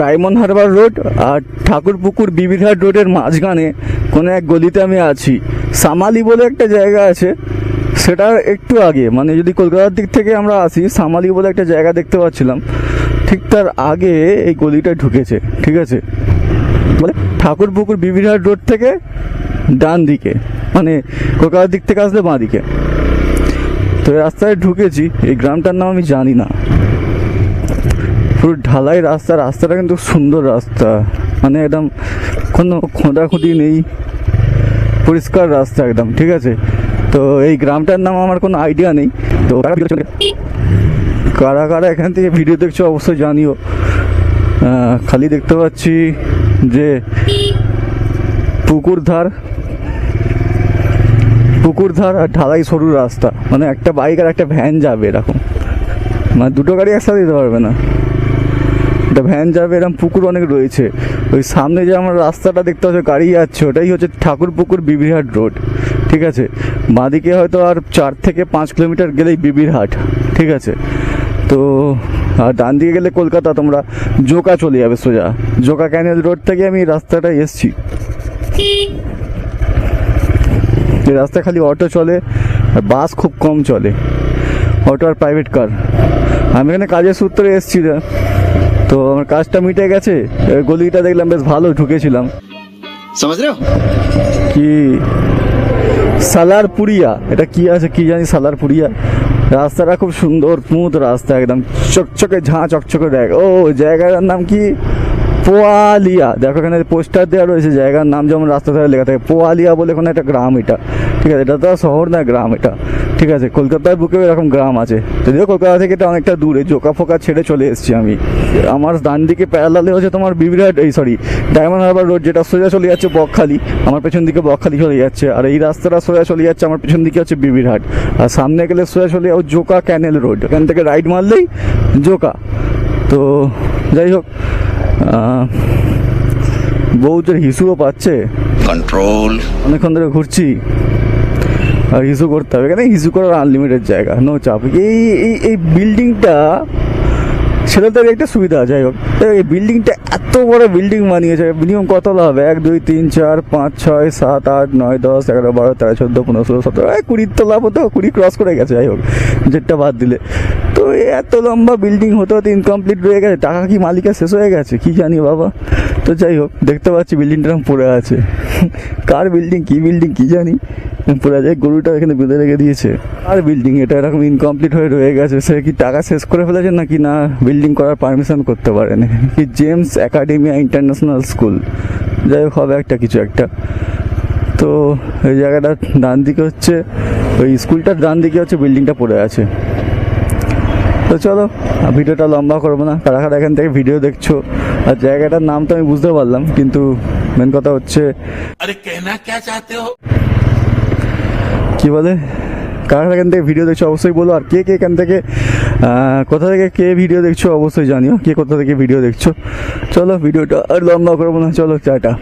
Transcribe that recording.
Diamond Harbour road আর ঠাকুরপুকুর বিবিরহাট রোডের মাঝখানে কোনো এক গলিতে আমি আছি। সামালি বলে একটা জায়গা আছে, সেটা একটু আগে মানে যদি কলকাতার দিক থেকে আমরা আসি, সামালি বলে একটা জায়গা দেখতে পাচ্ছিলাম, ঠিক তার আগে এই গলিটা ঢুকেছে, ঠিক আছে? বলে ঠাকুরপুকুর বিবিরহাট রোড থেকে ডান দিকে মানে কলকাতার দিক থেকে আসলে বাঁ দিকে। তো রাস্তায় ঢুকেছি, এই গ্রামটার নাম আমি জানি না। পুরো ঢালাই রাস্তা, রাস্তাটা কিন্তু সুন্দর রাস্তা। মানে একদম কোনো খোঁটাখুঁটি নেই। পরিষ্কার রাস্তা একদম, ঠিক আছে? তো এই গ্রামটার নাম আমার কোনো আইডিয়া নেই। তো কারা কারা এখান থেকে ভিডিও দেখছ অবশ্যই জানিও। খালি দেখতে পাচ্ছি যে পুকুর ধার পুকুর ধার আর ঢালাই সরু রাস্তা। মানে একটা বাইক আর একটা ভ্যান যাবে এরকম। মানে দুটো গাড়ি একসাথে দিতে পারবে না। একটা ভ্যান যাবে এরকম পুকুর অনেক রয়েছে। ওই সামনে যে আমার রাস্তাটা দেখতে পাচ্ছ, গাড়ি যাচ্ছে, ওটাই হচ্ছে ঠাকুর পুকুর বিবিরহাট রোড, ঠিক আছে? বাঁদিকে হয়তো আর চার থেকে পাঁচ কিলোমিটার গেলেই বিবিরহাট, ঠিক আছে? তো, আর ডান দিকে গেলে কলকাতা, তোমরা জোকা চলে যাবে সোজা। জোকা ক্যানেল রোড থেকে আমি রাস্তাটা এসছি। এই রাস্তায় খালি অটো চলে, আর বাস খুব কম চলে। অটো আর প্রাইভেট কার আমি এখানে কাজের সূত্রে এসেছি তো আমার কাজটা মিটে গেছে। গলিটা দেখলাম বেশ ভালো ঢুকেছিলাম। কি? সালার পুরিয়া এটা কি আছে কি জানি সালার পুরিয়া রাস্তাটা খুব সুন্দর পুঁত রাস্তা একদম। চকচকে ঝাঁ চকচকে দেখ। ও জায়গাটার নাম কি? পোয়ালিয়া। দেখো এখানে পোস্টার দেওয়া রয়েছে জায়গার নাম যেমন রাস্তা ধারে লেখা থাকে। পোয়ালিয়া বলে কোনো একটা গ্রাম এটা। ঠিক আছে এটা তো শহর না গ্রাম এটা। ঠিক আছে কলকাতার বুকে এরকম গ্রাম আছে। যদিও কলকাতা থেকে এটা অনেকটা দূরে জোকা ফোকা ছেড়ে চলে এসেছি আমি। আমার ডান দিকে প্যারালালে হচ্ছে তোমার বিবিরাট এই সরি ডায়মন্ড হারবার রোড যেটা সোজা চলে যাচ্ছে বকখালি। আমার পেছন দিকে বকখালি চলে যাচ্ছে আর এই রাস্তাটা সোজা চলে যাচ্ছে আমার পেছন দিকে হচ্ছে বিবিরহাট। আর সামনে গেলে সোজা চলে যাও জোকা ক্যানেল রোড ওখান থেকে রাইড মারলেই জোকা। তো যাই হোক বউদের হিসুও পাচ্ছে। কন্ট্রোল অনেকক্ষণ ধরে ঘুরছি। হিসু করতে হবে এখানে ইস্যু করার আনলিমিটেড জায়গা নো চাপ। এই এই এই বিল্ডিংটা সেটা তো একটা সুবিধা, যাই হোক। এই বিল্ডিংটা এত বড় বিল্ডিং বানিয়েছে মিনিমাম কত হবে? এক, দুই, তিন, চার, পাঁচ, ছয়, সাত, আট, নয়, দশ, এগারো, বারো, তেরো, চোদ্দ, পনেরো, ষোলো, সতেরো কুড়ির তো লাভ হতো, কুড়ি ক্রস করে গেছে, যাই হোক, যেটা বাদ দিলে। এত লম্বা বিল্ডিং হতে হতে ইনকমপ্লিট রয়ে গেছে, টাকা কি মালিকের শেষ হয়ে গেছে? কি জানি বাবা। তো যাই হোক, দেখতে পাচ্ছি বিল্ডিংটা পড়ে আছে। কার বিল্ডিং কি বিল্ডিং কি জানি। পড়ে যায় গরুটা এখানে বেঁধে রেখে দিয়েছে। আর বিল্ডিং এটা এরকম ইনকমপ্লিট হয়ে রয়ে গেছে, সে কি টাকা শেষ করে ফেলেছে নাকি না? বিল্ডিং করার পারমিশন করতে পারেনি। কি জেমস একাডেমিয়া ইন্টারন্যাশনাল স্কুল যাই হোক, হবে একটা কিছু একটা। তো এই জায়গাটা ডান দিকে হচ্ছে, ওই স্কুলটার ডান দিকে হচ্ছে বিল্ডিংটা পড়ে আছে। তো চলো ভিডিওটা লম্বা করব না। কারা কারা এখান থেকে ভিডিও দেখছ। আর জায়গাটার নাম তো আমি বুঝতে পারলাম কিন্তু মেন কথা হচ্ছে চাতে কি বলে? কারা এখান থেকে ভিডিও দেখছ অবশ্যই বলো। আর কে কে এখান থেকে কোথা থেকে কে ভিডিও দেখছ অবশ্যই জানিও। কে কোথা থেকে ভিডিও দেখছ? চলো ভিডিওটা আর লম্বা করব না। চলো চাটা